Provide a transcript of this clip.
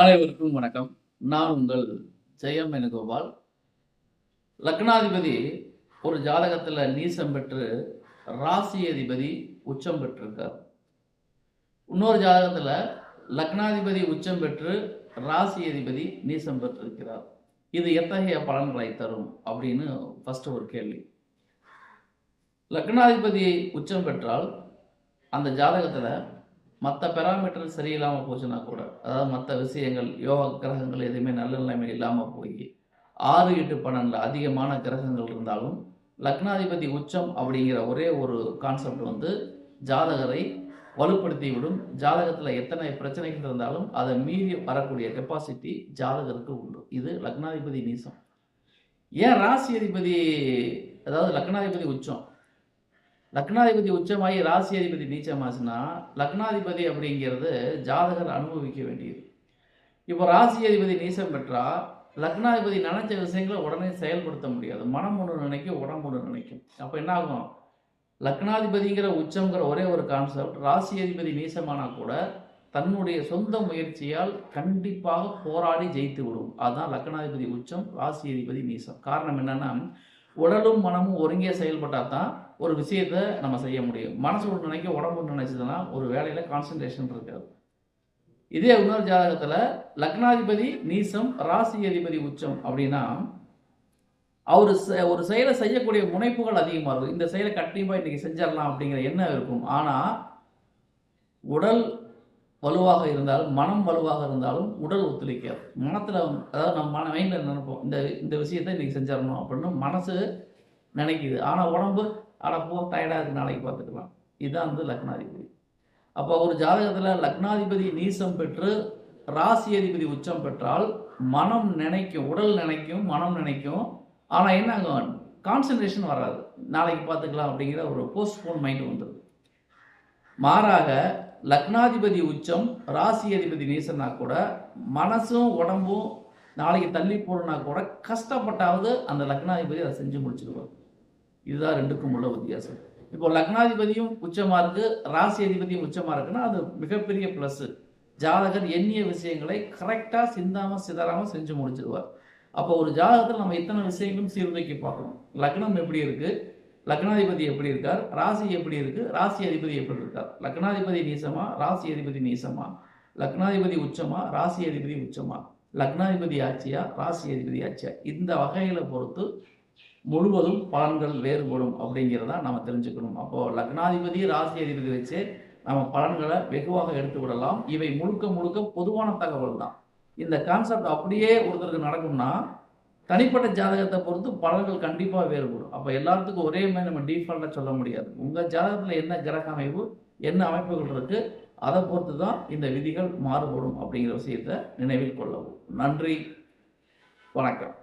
அனைவருக்கும் வணக்கம். நான் உங்கள் ஜெயம் வேணுகோபால் லக்னாதிபதி ஒரு ஜாதகத்தில் நீசம் பெற்று ராசி அதிபதி உச்சம் பெற்றிருக்கார். இன்னொரு ஜாதகத்தில் லக்னாதிபதி உச்சம் பெற்று ராசி அதிபதி நீசம் பெற்றிருக்கிறார். இது எத்தகைய பலன்களை தரும் அப்படின்னு ஃபஸ்ட்டு ஒரு கேள்வி. லக்னாதிபதி உச்சம் பெற்றால் அந்த ஜாதகத்தில் மற்ற பெராமீட்டர் சரியில்லாமல் போச்சுன்னா கூட அதாவது மற்ற விஷயங்கள் யோகா கிரகங்கள் எதுவுமே நல்ல நிலைமை இல்லாமல் போய் ஆறு எட்டு பன்னெண்டில் அதிகமான கிரகங்கள் இருந்தாலும் லக்னாதிபதி உச்சம் அப்படிங்கிற ஒரே ஒரு கான்செப்ட் வந்து ஜாதகரை வலுப்படுத்தி விடும். ஜாதகத்தில் எத்தனை பிரச்சனைகள் இருந்தாலும் அதை மீறி வரக்கூடிய கெப்பாசிட்டி ஜாதகருக்கு உண்டு. இது லக்னாதிபதி நீசம். ஏன் ராசி அதிபதி அதாவது லக்னாதிபதி உச்சம்? லக்னாதிபதி உச்சமாகி ராசி அதிபதி நீச்சமாச்சுன்னா லக்னாதிபதி அப்படிங்கிறது ஜாதகர் அனுபவிக்க வேண்டியது. இப்போ ராசி அதிபதி நீசம் பெற்றால் லக்னாதிபதி நினைச்ச விஷயங்களை உடனே செயல்படுத்த முடியாது. மனம் ஒன்று நினைக்கும் உடம்பு ஒன்று நினைக்கும். அப்போ என்ன ஆகும்? லக்னாதிபதிங்கிற உச்சங்கிற ஒரே ஒரு கான்செப்ட் ராசி அதிபதி நீசமானால் கூட தன்னுடைய சொந்த முயற்சியால் கண்டிப்பாக போராடி ஜெயித்து விடும். அதுதான் லக்னாதிபதி உச்சம் ராசி அதிபதி நீசம். காரணம் என்னென்னா உடலும் மனமும் ஒருங்கே செயல்பட்டால் தான் ஒரு விஷயத்தை நம்ம செய்ய முடியும். மனசு ஒன்று நினைக்க உடம்பு ஒன்று நினைச்சதுன்னா ஒரு வேலையில் கான்சன்ட்ரேஷன் இருக்காது. இதே இன்னொரு ஜாதகத்தில் லக்னாதிபதி நீசம் ராசி அதிபதி உச்சம் அப்படின்னா அவர் ஒரு செயலை செய்யக்கூடிய முனைப்புகள் அதிகமாக இருக்கும். இந்த செயலை கண்டிப்பாக இன்னைக்கு செஞ்சிடலாம் அப்படிங்கிற எண்ணம் இருக்கும். ஆனால் உடல் வலுவாக இருந்தாலும் மனம் வலுவாக இருந்தாலும் உடல் ஒத்துழைக்காது. மனத்தில் அதாவது நம்ம மன மைண்டில் நினைப்போம் இந்த இந்த விஷயத்தை இன்னைக்கு செஞ்சிடணும் அப்படின்னு மனசு நினைக்குது. ஆனால் உடம்பு ஆனால் போ டயர்டாக இருக்கு நாளைக்கு பார்த்துக்கலாம். இதுதான் வந்து லக்னாதிபதி. அப்போ ஒரு ஜாதகத்தில் லக்னாதிபதி நீசம் பெற்று ராசி அதிபதி உச்சம் பெற்றால் மனம் நினைக்கும் உடல் நினைக்கும் மனம் நினைக்கும். ஆனால் என்ன ஆகும் கான்சன்ட்ரேஷன் வராது. நாளைக்கு பார்த்துக்கலாம் அப்படிங்கிற ஒரு போஸ்ட்போன் மைண்ட் வந்துடுது மாறாக லக்னாதிபதி உச்சம் ராசி அதிபதி நீசன்னா கூட மனசும் உடம்பும் நாளைக்கு தள்ளி போடனா கூட கஷ்டப்பட்டாவது அந்த லக்னாதிபதி அதை செஞ்சு முடிச்சிருவார். இதுதான் ரெண்டுக்கும் உள்ள வித்தியாசம். இப்போ லக்னாதிபதியும் உச்சமாக இருக்கு ராசி அதிபதியும் உச்சமாக இருக்குன்னா அது மிகப்பெரிய ப்ளஸ்ஸு ஜாதகர் எண்ணிய விஷயங்களை கரெக்டாக சிந்தாமல் சிதறாமல் செஞ்சு முடிச்சிருவார். அப்போ ஒரு ஜாதகத்தில் நம்ம இத்தனை விஷயங்களும் சீர்தூக்கி பார்க்கணும். லக்னம் எப்படி இருக்குது லக்னாதிபதி எப்படி இருக்கார்? ராசி எப்படி இருக்குது ராசி அதிபதி எப்படி இருக்கார்? லக்னாதிபதி நீசமா? ராசி அதிபதி நீசமா? லக்னாதிபதி உச்சமா? ராசி அதிபதி உச்சமா? லக்னாதிபதி ஆட்சியா? ராசி அதிபதி ஆட்சியா? இந்த வகைகளை பொறுத்து முழுவதும் பலன்கள் வேறுபடும் அப்படிங்கிறத நம்ம தெரிஞ்சுக்கணும். அப்போ லக்னாதிபதி ராசி அதிபதி வச்சு நம்ம பலன்களை வெகுவாக எடுத்து விடலாம். இவை முழுக்க முழுக்க பொதுவான தகவல் தான். இந்த கான்செப்ட் அப்படியே ஒருத்தருக்கு நடக்கும்னா தனிப்பட்ட ஜாதகத்தை பொறுத்து பலன்கள் கண்டிப்பாக வேறுபடும். அப்போ எல்லாத்துக்கும் ஒரே மாதிரி நம்ம டீஃபால்ட்டாக சொல்ல முடியாது. உங்கள் ஜாதகத்தில் என்ன கிரக அமைப்பு என்ன அமைப்புகள் இருக்குது அதை பொறுத்து தான் இந்த விதிகள் மாறுபடும் அப்படிங்கிற விஷயத்தை நினைவில் கொள்ளவும். நன்றி. வணக்கம்.